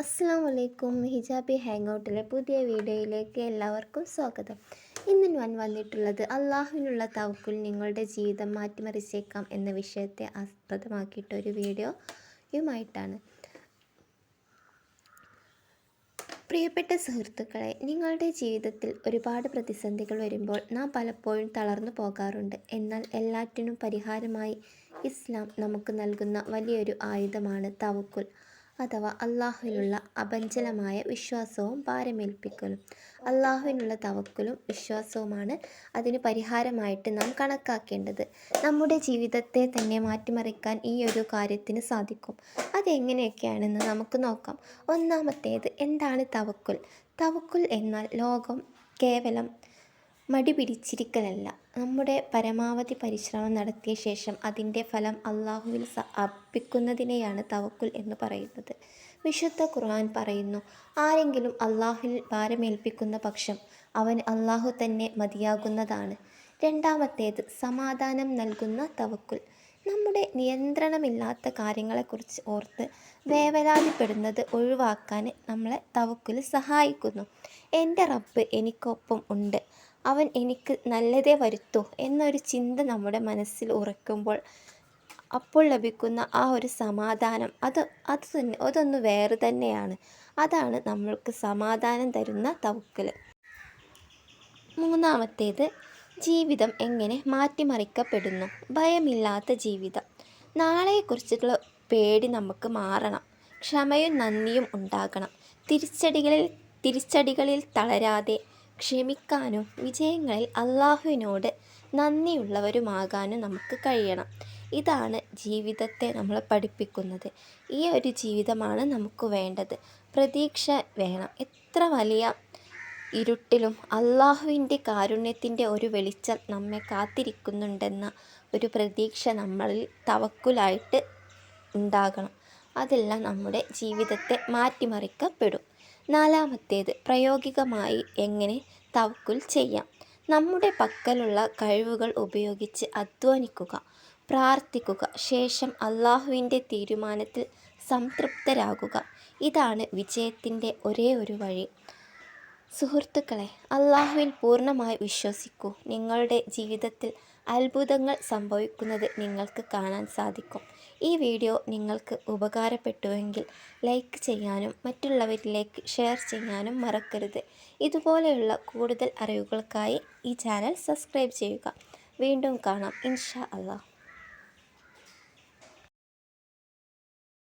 അസ്സാം വലൈക്കും ഹിജാബി ഹാങ് ഔട്ടിലെ പുതിയ വീഡിയോയിലേക്ക് എല്ലാവർക്കും സ്വാഗതം. ഇന്ന് ഞാൻ വന്നിട്ടുള്ളത് അള്ളാഹുവിനുള്ള തവക്കുൽ നിങ്ങളുടെ ജീവിതം മാറ്റിമറിച്ചേക്കാം എന്ന വിഷയത്തെ ആസ്പദമാക്കിയിട്ടൊരു വീഡിയോയുമായിട്ടാണ്. പ്രിയപ്പെട്ട സുഹൃത്തുക്കളെ നിങ്ങളുടെ ജീവിതത്തിൽ ഒരുപാട് പ്രതിസന്ധികൾ വരുമ്പോൾ നാം പലപ്പോഴും തളർന്നു പോകാറുണ്ട്. എന്നാൽ എല്ലാറ്റിനും പരിഹാരമായി ഇസ്ലാം നമുക്ക് നൽകുന്ന വലിയൊരു ആയുധമാണ് തവക്കുൽ അഥവാ അള്ളാഹുവിനുള്ള അപഞ്ചലമായ വിശ്വാസവും ഭാരമേൽപ്പിക്കലും. അള്ളാഹുവിനുള്ള തവക്കലും വിശ്വാസവുമാണ് അതിന് പരിഹാരമായിട്ട് നാം കണക്കാക്കേണ്ടത്. നമ്മുടെ ജീവിതത്തെ തന്നെ മാറ്റിമറിക്കാൻ ഈ ഒരു കാര്യത്തിന് സാധിക്കും. അതെങ്ങനെയൊക്കെയാണെന്ന് നമുക്ക് നോക്കാം. ഒന്നാമത്തേത് എന്താണ് തവക്കുൽ? തവക്കുൽ എന്നാൽ ലോകം കേവലം മടി പിടിച്ചിരിക്കലല്ല. നമ്മുടെ പരമാവധി പരിശ്രമം നടത്തിയ ശേഷം അതിന്റെ ഫലം അള്ളാഹുവിൽ അർപ്പിക്കുന്നതിനെയാണ് തവക്കുൽ എന്ന് പറയുന്നത്. വിശുദ്ധ ഖുർആൻ പറയുന്നു ആരെങ്കിലും അള്ളാഹുവിൽ ഭാരമേൽപ്പിക്കുന്ന പക്ഷം അവൻ അള്ളാഹു തന്നെ മതിയാകുന്നതാണ്. രണ്ടാമത്തേത് സമാധാനം നൽകുന്ന തവക്കുൽ. നമ്മുടെ നിയന്ത്രണമില്ലാത്ത കാര്യങ്ങളെക്കുറിച്ച് ഓർത്ത് വേവലാതിപ്പെടുന്നത് ഒഴിവാക്കാൻ നമ്മളെ തവക്കുൽ സഹായിക്കുന്നു. എന്റെ റബ്ബ് എനിക്കൊപ്പം ഉണ്ട്. അവൻ എനിക്ക് നല്ലതേ വരുത്തൂ എന്നൊരു ചിന്ത നമ്മുടെ മനസ്സിൽ ഉറക്കുമ്പോൾ അപ്പോൾ ലഭിക്കുന്ന ആ ഒരു സമാധാനം. അത് അത് തന്നെ അതൊന്ന് വേറെ തന്നെയാണ്. അതാണ് നമ്മൾക്ക് സമാധാനം തരുന്ന തവക്കൽ മൂന്നാമത്തേത് ജീവിതം എങ്ങനെ മാറ്റിമറിക്കപ്പെടുന്നു? ഭയമില്ലാത്ത ജീവിതം. നാളെക്കുറിച്ചുള്ള പേടി നമുക്ക് മാറണം. ക്ഷമയും നന്ദിയും ഉണ്ടാകണം. തിരിച്ചടികളിൽ തിരിച്ചടികളിൽ തളരാതെ ക്ഷമിക്കാനും വിജയങ്ങളിൽ അള്ളാഹുവിനോട് നന്ദിയുള്ളവരുമാകാനും നമുക്ക് കഴിയണം. ഇതാണ് ജീവിതത്തെ നമ്മളെ പഠിപ്പിക്കുന്നത്. ഈ ഒരു ജീവിതമാണ് നമുക്ക് വേണ്ടത്. പ്രതീക്ഷ വേണം. എത്ര വലിയ ഇരുട്ടിലും അള്ളാഹുവിന്റെ കാരുണ്യത്തിന്റെ ഒരു വെളിച്ചം നമ്മെ കാത്തിരിക്കുന്നുണ്ടെന്ന ഒരു പ്രതീക്ഷ നമ്മളിൽ തവക്കുലായിട്ട് ഉണ്ടാകണം. അതെല്ലാം നമ്മുടെ ജീവിതത്തെ മാറ്റിമറിക്കപ്പെടും. നാലാമത്തേത് പ്രായോഗികമായി എങ്ങനെ തവക്കുൽ ചെയ്യാം. നമ്മുടെ പക്കലുള്ള കഴിവുകൾ ഉപയോഗിച്ച് അധ്വാനിക്കുക പ്രാർത്ഥിക്കുക ശേഷം അള്ളാഹുവിന്റെ തീരുമാനത്തിൽ സംതൃപ്തരാകുക. ഇതാണ് വിജയത്തിന്റെ ഒരേ ഒരു വഴി. സുഹൃത്തുക്കളെ അള്ളാഹുവിൽ പൂർണമായി വിശ്വസിക്കൂ. നിങ്ങളുടെ ജീവിതത്തിൽ അത്ഭുതങ്ങൾ സംഭവിക്കുന്നത് നിങ്ങൾക്ക് കാണാൻ സാധിക്കും. ഈ വീഡിയോ നിങ്ങൾക്ക് ഉപകാരപ്പെട്ടുവെങ്കിൽ ലൈക്ക് ചെയ്യാനും മറ്റുള്ളവരിലേക്ക് ഷെയർ ചെയ്യാനും മറക്കരുത്. ഇതുപോലെയുള്ള കൂടുതൽ അറിവുകൾക്കായി ഈ ചാനൽ സബ്സ്ക്രൈബ് ചെയ്യുക. വീണ്ടും കാണാം. ഇൻഷാ അള്ളാഹ്